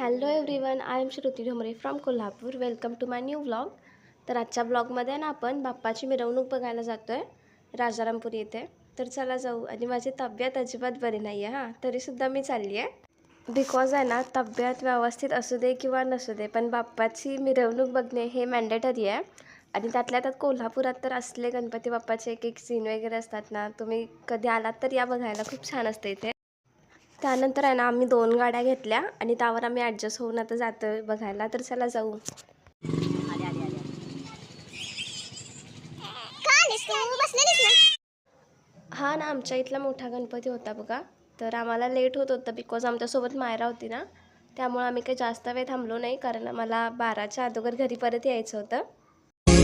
Hello everyone I am Shruti Dhomre from Kolhapur welcome to my new vlog तर आजच्या ब्लॉगमध्ये ना आपण बाप्पाची मिरवणूक बघायला जातो आहे राजारामपुरी येथे. तर चला जाऊ. आणि माझी तब्येत अजिबात बरी नाही आहे हां. तरीसुद्धा मी चालली आहे बिकॉज आहे ना तब्येत व्यवस्थित असू दे किंवा नसू दे पण बाप्पाची मिरवणूक बघणे हे मॅन्डेटरी आहे. आणि त्यातल्या त्यात कोल्हापुरात तर असले गणपती बाप्पाचे एक एक सीन वगैरे असतात ना तुम्ही कधी आलात तर या बघायला. खूप छान असते इथे. त्यानंतर आहे ना आम्ही दोन गाड्या घेतल्या आणि त्यावर आम्ही ॲडजस्ट होऊन आता जातो आहे बघायला. तर चला जाऊ. हा ना आमच्या इथला मोठा गणपती होता बघा. तर आम्हाला लेट होत होतं बिकॉज आमच्यासोबत मायरा होती ना. त्यामुळे आम्ही काही जास्त वेळ थांबलो नाही कारण आम्हाला बाराच्या अगोदर घरी परत यायचं होतं.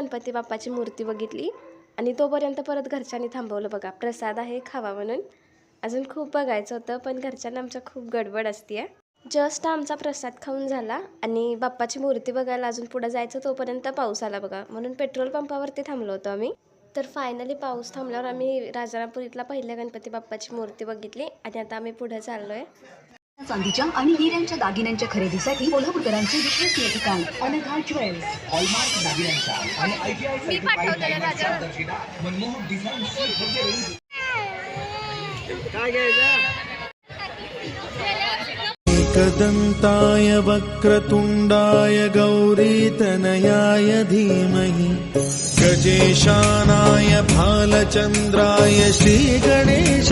गणपती बाप्पाची मूर्ती बघितली आणि तोपर्यंत परत घरच्यांनी थांबवलं बघा. प्रसाद आहे खावा म्हणून. अजून खूप बघायचं होतं पण घरच्यांना आमच्या खूप गडबड असते आहे जस्ट आमचा प्रसाद खाऊन झाला आणि बाप्पाची मूर्ती बघायला अजून पुढं जायचं तोपर्यंत पाऊस आला बघा. म्हणून पेट्रोल पंपावरती थांबलो होतो आम्ही. तर फायनली पाऊस थांबल्यावर आम्ही राजारामपुरीतला पहिल्या गणपती बाप्पाची मूर्ती बघितली आणि आता आम्ही पुढे चाललो आहे चांदीच्या आणि हिऱ्यांच्या दागिन्यांच्या खरेदीसाठी कोल्हापूरकरांचे विश्वसनीय ठिकाण. अनघा ज्वेल्स. हॉलमार्क दागिन्यांचा आणि आयटीआय मनमोहक डिझाईन काय घ्यायचं? एकदन्ताय वक्रतुण्डाय गौरीतनयाय धीमहि। गजेशानाय भालचन्द्राय श्रीगणेशाय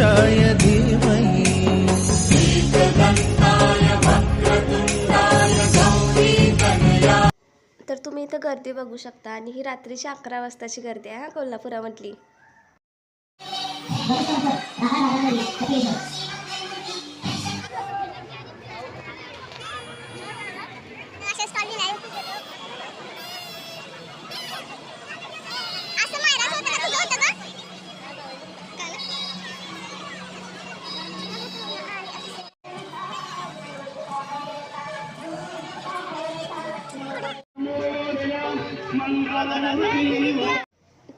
इथं गर्दी बघू शकता. आणि ही रात्रीची अकरा वाजताची गर्दी आहे हा कोल्हापुरामधली.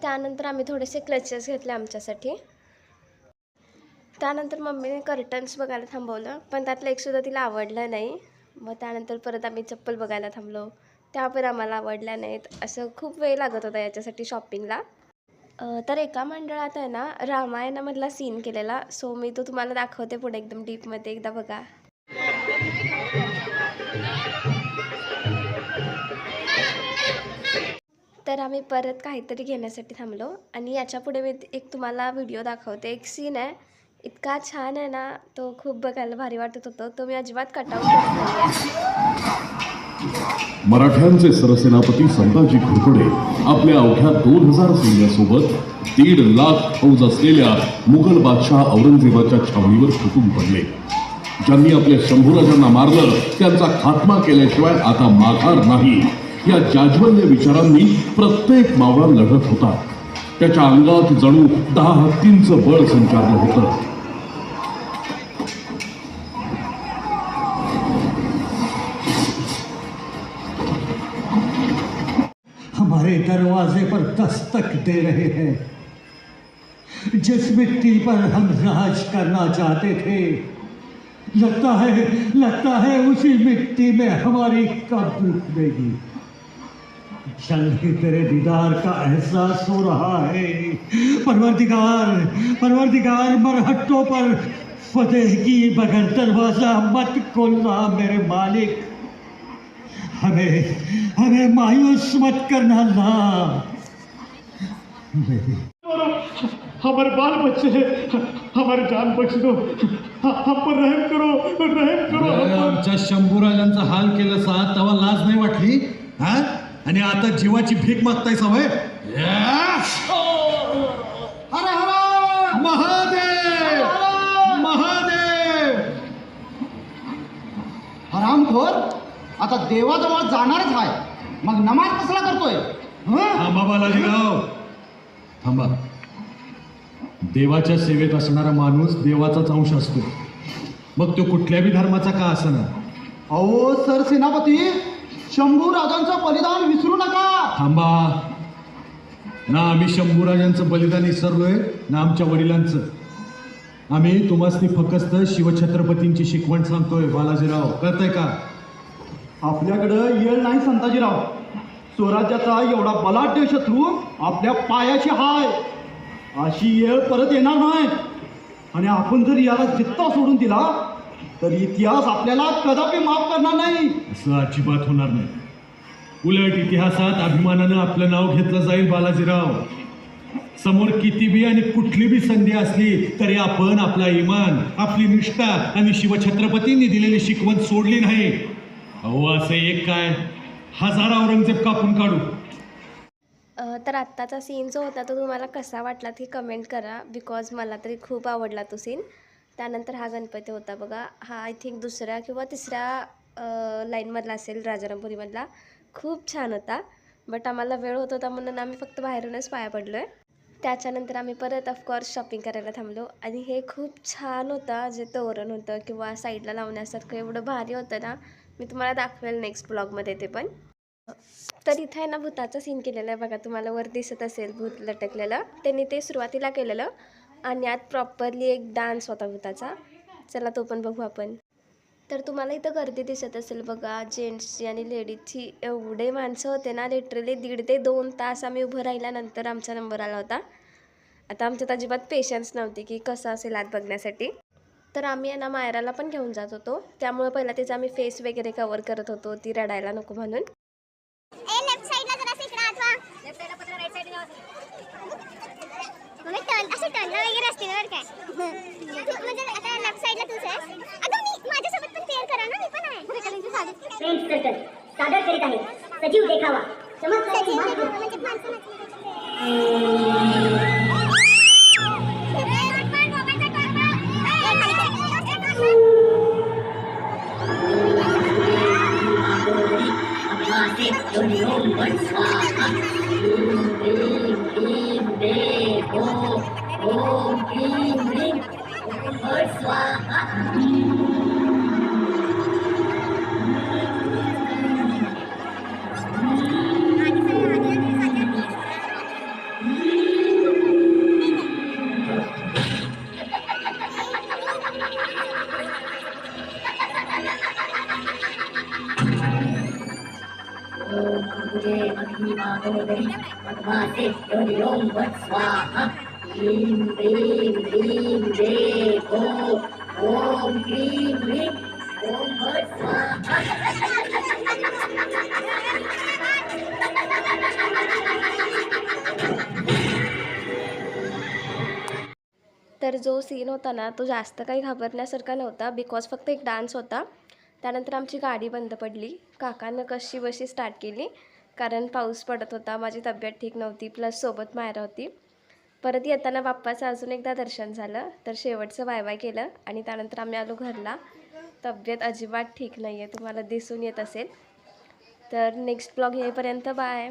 त्यानंतर आम्ही थोडेसे क्लचेस घेतले आमच्यासाठी. त्यानंतर मम्मीने कर्टन्स बघायला थांबवलं पण त्यातलं एकसुद्धा तिला आवडलं नाही. मग त्यानंतर परत आम्ही चप्पल बघायला थांबलो. त्या पण आम्हाला आवडल्या नाहीत. असं खूप वेळ लागत होता याच्यासाठी शॉपिंगला तर एका मंडळात आहे ना रामायणामधला सीन केलेला. सो मी तो तुम्हाला दाखवते पुढे एकदम डीपमध्ये एकदा बघा. तर आम्ही परत काहीतरी घेण्यासाठी थांबलो आणि याच्यापुढे मी एक तुम्हाला व्हिडिओ दाखवते. एक सीन आहे. इतका छान आहे ना तो खूप बघायला भारी वाटत होतो. तो मी अजिबात कटाऊट करत मराठ्यांचे सरसेनापती संभाजी घोरपडे आपल्या अवघ्या दोन हजार सैन्यासोबत दीड लाख फौज असलेल्या मुघल बादशाह औरंगजेबाच्या छावणीवर फुटून पडले. ज्यांनी आपल्या शंभूराजांना मारलं त्यांचा खात्मा केल्याशिवाय आता माघार नाही. या जाज्वल्य विचारांनी प्रत्येक मावळा लढत होता. त्याच्या अंगात जणू दहा हत्तींचं बळ संचारलं होतं. हमारे दरवाजे पर दस्तक दे रहे हैं। जिस मिट्टी पर हम राज करना चाहते थे, लगता है लगता है उसी मिट्टी में हमारी कब्र खुलेगी। जल्दी तेरे दीदार का एहसास हो रहा है। परवरदिगार परवरदिगार मरहट्टों पर फतेह की बगैर दरवाज़ा मत खोलना मेरे मालिक। हमें हमें मायूस मत करना अल्लाह हमारे बाल बच्चे हैं हमारी जान बख्श दो हम पर रहम करो रहम करो। हम पर आमच्या शंभूराजांचा हाल केलं सा तेव्हा लाज नाही वाटली हा? आणि आता जीवाची भीक मागताय सवय हर हर! महादेव! महादेव! हरामखोर आता देवाजवळ जाणारच आहे मग नमाज कसला करतोय? हं? थांबा बालाजीराव थांबा. देवाच्या सेवेत असणारा माणूस देवाचाच अंश असतो. मग तो कुठल्या बी धर्माचा का असना? अहो सर सेनापती शंभू राजांचं बलिदान विसरू नका. थांबा. ना आम्ही शंभूराजांचं बलिदान विसरलोय ना आमच्या वडिलांचं. आम्ही तुम्हाला फक्त शिवछत्रपतींची शिकवण सांगतोय बालाजीराव. कळतंय का? आपल्याकडं येळ नाही संताजीराव. स्वराज्याचा एवढा बलाढ्य शत्रू आपल्या पायाशी हाय. अशी येळ परत येणार नाही. आणि आपण जर याला जित्ता सोडून दिला तर इतिहास आपल्याला कदापि माफ करणार नाही. असं अजिबात होणार नाही. उलट इतिहासात अभिमानानं आपलं नाव घेतलं जाईल बालाजीराव. समोर किती बी आणि कुठली बी संधी असली तरी आपण आपला इमान आपली निष्ठा आणि शिवछत्रपतींनी दिलेली शिकवण सोडली नाही. अहो असं एक काय? हजार औरंगजेब कापून काढू. तर आत्ताचा सीन जो होता तो तुम्हाला कसा वाटला ते कमेंट करा बिकॉज मला तरी खूप आवडला तो सीन त्यानंतर हा गणपती होता बघा. हा आय थिंक दुसऱ्या किंवा तिसऱ्या लाईनमधला असेल राजारामपुरीमधला. खूप छान होता. बट आम्हाला वेळ होत होता म्हणून आम्ही फक्त बाहेरूनच पाया पडलो आहे त्याच्यानंतर आम्ही परत ऑफकोर्स शॉपिंग करायला थांबलो. आणि हे खूप छान होतं. जे तोरण होतं किंवा साईडला लावण्यासारखं एवढं भारी होतं ना मी तुम्हाला दाखवेल नेक्स्ट ब्लॉगमध्ये ते पण. तर इथं आहे ना भूताचा सीन केलेला आहे बघा. तुम्हाला वर दिसत असेल भूत लटकलेलं. त्यांनी ते सुरुवातीला केलेलं. आणि आत प्रॉपरली एक डान्स होता भूताचा. चला तो पण बघू आपण. तर तुम्हाला इथं गर्दी दिसत असेल बघा जेंट्सची आणि लेडीजची एवढे माणसं होते ना लिटरली दीड ते दोन तास आम्ही उभं राहिल्यानंतर आमचा नंबर आला होता. आता आमच्यात अजिबात पेशन्स नव्हती की कसं असेल आत बघण्यासाठी. तर आम्ही यांना ना मायराला पण घेऊन जात होतो. त्यामुळे पहिला तिचा आम्ही फेस वगैरे कवर करत होतो ती रडायला नको म्हणून. मग टर्न असे टर्न वगैरे असतील बरं काय तर जो सीन होता ना तो जास्त काही घाबरण्यासारखा नव्हता बिकॉज फक्त एक डान्स होता. त्यानंतर आमची गाडी बंद पडली. काकानं कशी बशी स्टार्ट केली. कारण पाऊस पडत होता माझी तब्येत ठीक नव्हती प्लस सोबत मायरा होती. परत येताना बाप्पाचं अजून एकदा दर्शन झालं तर शेवटचं वाय वाय केलं आणि त्यानंतर आम्ही आलो घरला. तब्येत अजिबात ठीक नाही आहे तुम्हाला दिसून येत असेल. तर नेक्स्ट ब्लॉग येईपर्यंत बाय